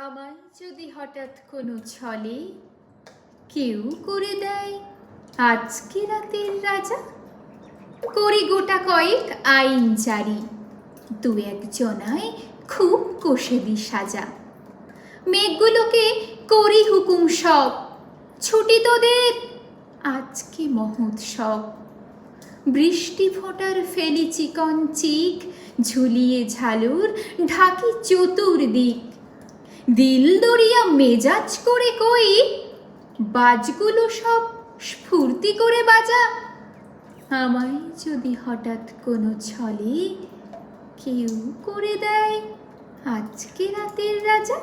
আমায় যদি হঠাৎ কোনো ছলে কেউ করে দেয়, আজকে রাতের রাজা? করি গোটা কয়েক আইন জারি, দু একজনায় খুব কষে দি সাজা। মেঘগুলোকে করি হুকুম সব, ছুটি তোদের, আজকে মহোৎসব। বৃষ্টি ফোটার ফেলি চিকন চিক, ঝুলিয়ে ঝালুর ঢাকি চতুর্দিক। দিল দরিয়া মেজাজ করে কই, বাজগুলো সব স্ফূর্তি করে বাজা। আমায় যদি হঠাৎ কোনো ছলে কেউ করে দেয় আজকে রাতের রাজা।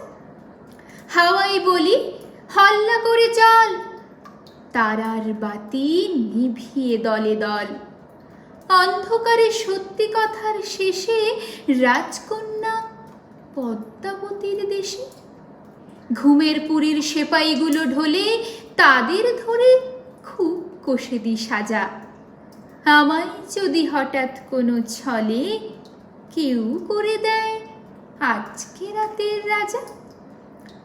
হাওয়াই বলি, হল্লা করে চল, তারার বাতি নিভিয়ে দলে দল। অন্ধকারে সত্যি কথার শেষে রাজকন্যা পদ্মাবতীর দেশে? ঘুমের পুরীর সেপাইগুলো ঢোলে তাদের ধরে খুব কষে দি সাজা। আমায় যদি হঠাৎ কোনো ছলে কেউ করে দেয় আজকে রাতের রাজা।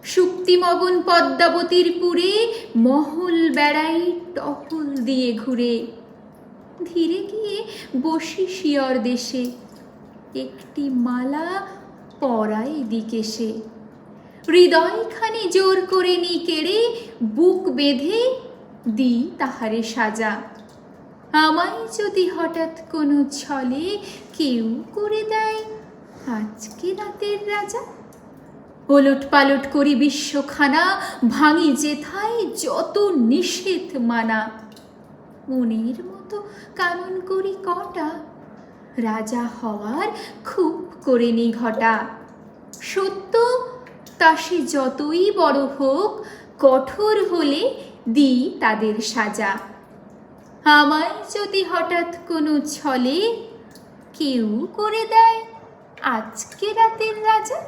শুক্তিমগন পদ্মাবতীর পুরে মহল বেড়াই টহল দিয়ে ঘুরে। ধীরে গিয়ে বসি শিয়র দেশে। একটি মালা পরাই দিকে সে। হৃদয়খানি জোর করে নি কেড়ে বুক বেঁধে দিই তাহারে সাজা। আমায় যদি হঠাৎ কোনো ছলে কেউ করে দেয় আজকে রাতের রাজা? ওলট পালট করি বিশ্বখানা, ভাঙি যেথায় যত নিষেধ মানা। মনের মতো কানুন করি কটা রাজা হওয়ার খুব করেনি ঘটা। সত্য, তা সে যতই বড় হোক, কঠোর হলে দিই তাদের সাজা। আমায় যদি হঠাৎ কোনো ছলে কেউ করে দেয়, আজকে রাতের রাজা